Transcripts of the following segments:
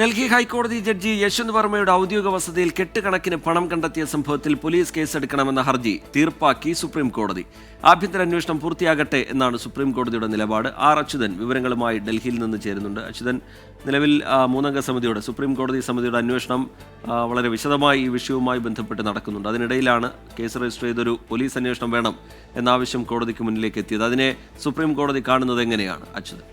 ഡൽഹി ഹൈക്കോടതി ജഡ്ജി യശ്വന്ത് വർമ്മയുടെ ഔദ്യോഗിക വസതിയിൽ കെട്ടുകണക്കിന് പണം കണ്ടെത്തിയ സംഭവത്തിൽ പോലീസ് കേസെടുക്കണമെന്ന ഹർജി തീർപ്പാക്കി സുപ്രീം കോടതി ആഭ്യന്തര അന്വേഷണം പൂർത്തിയാകട്ടെ എന്നാണ് സുപ്രീം കോടതിയുടെ നിലപാട്. ആർ അച്യുതൻ വിവരങ്ങളുമായി ഡൽഹിയിൽ നിന്ന് ചേരുന്നുണ്ട്. അച്യുതൻ നിലവിൽ മൂന്നംഗ സമിതിയുടെ സുപ്രീം കോടതി സമിതിയുടെ അന്വേഷണം വളരെ വിശദമായി ഈ വിഷയവുമായി ബന്ധപ്പെട്ട് നടക്കുന്നുണ്ട്. അതിനിടയിലാണ് കേസ് രജിസ്റ്റർ ചെയ്തൊരു പോലീസ് അന്വേഷണം വേണം എന്ന ആവശ്യം കോടതിക്ക് മുന്നിലേക്ക് എത്തിയത്. അതിനെ സുപ്രീം കോടതി കാണുന്നത് എങ്ങനെയാണ് അച്യുതൻ?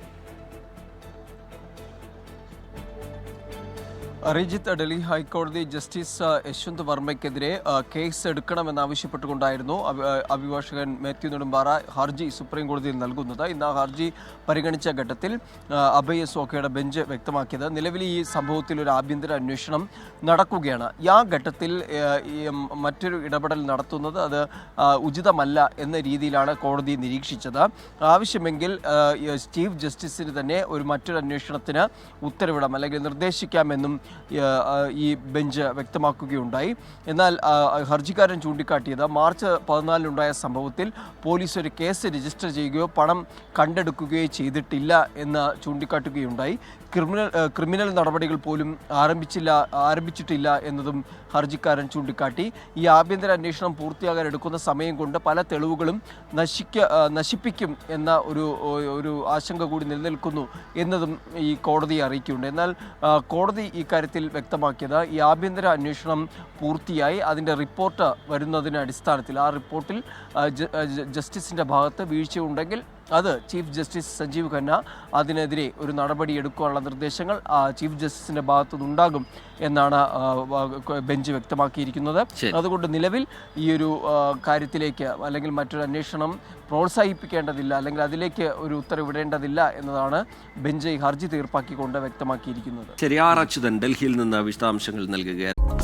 റിജിത്ത് ഡൽഹി ഹൈക്കോടതി ജസ്റ്റിസ് യശ്വന്ത് വർമ്മയ്ക്കെതിരെ കേസ് എടുക്കണമെന്നാവശ്യപ്പെട്ടുകൊണ്ടായിരുന്നു അഭി- അഭിഭാഷകൻ മാത്യു നെടുമ്പാറ ഹർജി സുപ്രീം കോടതിയിൽ നൽകുന്നത്. ഇന്ന് ആ ഹർജി പരിഗണിച്ച ഘട്ടത്തിൽ അഭയ സോക്കയുടെ ബെഞ്ച് വ്യക്തമാക്കിയത്. നിലവിൽ ഈ സംഭവത്തിൽ ഒരു ആഭ്യന്തര അന്വേഷണം നടക്കുകയാണ്. ആ ഘട്ടത്തിൽ മറ്റൊരു ഇടപെടൽ നടത്തുന്നത് അത് ഉചിതമല്ല എന്ന രീതിയിലാണ് കോടതി നിരീക്ഷിച്ചത്. ആവശ്യമെങ്കിൽ ചീഫ് ജസ്റ്റിസിന് തന്നെ ഒരു മറ്റൊരു അന്വേഷണത്തിന് ഉത്തരവിടാം അല്ലെങ്കിൽ നിർദ്ദേശിക്കാമെന്നും ഈ, ബെഞ്ച് വ്യക്തമാക്കുകയുണ്ടായി. എന്നാൽ ഹർജിക്കാരൻ ചൂണ്ടിക്കാട്ടിയത് മാർച്ച് പതിനാലിനുണ്ടായ സംഭവത്തിൽ പോലീസ് ഒരു കേസ് രജിസ്റ്റർ ചെയ്യുകയോ പണം കണ്ടെടുക്കുകയോ ചെയ്തിട്ടില്ല എന്ന് ചൂണ്ടിക്കാട്ടുകയുണ്ടായി. ക്രിമിനൽ ക്രിമിനൽ നടപടികൾ പോലും ആരംഭിച്ചില്ല ആരംഭിച്ചിട്ടില്ല എന്നതും ഹർജിക്കാരൻ ചൂണ്ടിക്കാട്ടി. ഈ ആഭ്യന്തര അന്വേഷണം പൂർത്തിയാകാൻ എടുക്കുന്ന സമയം കൊണ്ട് പല തെളിവുകളും നശിക്ക നശിപ്പിക്കും എന്ന ഒരു ഒരു ആശങ്ക കൂടി നിലനിൽക്കുന്നു എന്നതും ഈ കോടതിയെ അറിയിക്കുന്നുണ്ട്. എന്നാൽ കോടതി ഈ കാര്യത്തിൽ വ്യക്തമാക്കിയത്. ഈ ആഭ്യന്തര അന്വേഷണം പൂർത്തിയായി. അതിന്റെ റിപ്പോർട്ട് വരുന്നതിന് അടിസ്ഥാനത്തിൽ ആ റിപ്പോർട്ടിൽ ജസ്റ്റിസിന്റെ ഭാഗത്ത് വീഴ്ചയുണ്ടെങ്കിൽ അത് ചീഫ് ജസ്റ്റിസ് സഞ്ജീവ് ഖന്ന അതിനെതിരെ ഒരു നടപടി എടുക്കാനുള്ള നിർദ്ദേശങ്ങൾ ചീഫ് ജസ്റ്റിസിന്റെ ഭാഗത്തുനിന്നുണ്ടാകും എന്നാണ് ബെഞ്ച് വ്യക്തമാക്കിയിരിക്കുന്നത്. അതുകൊണ്ട് നിലവിൽ ഈ ഒരു കാര്യത്തിലേക്ക് അല്ലെങ്കിൽ മറ്റൊരു അന്വേഷണം പ്രോത്സാഹിപ്പിക്കേണ്ടതില്ല അല്ലെങ്കിൽ അതിലേക്ക് ഒരു ഉത്തരവിടേണ്ടതില്ല എന്നതാണ് ബെഞ്ച് ഈ ഹർജി തീർപ്പാക്കിക്കൊണ്ട് വ്യക്തമാക്കിയിരിക്കുന്നത്. ശരി ആർ അച്യുതൻ ഡൽഹിയിൽ നിന്ന് വിശദാംശങ്ങൾ നൽകുകയായിരുന്നു.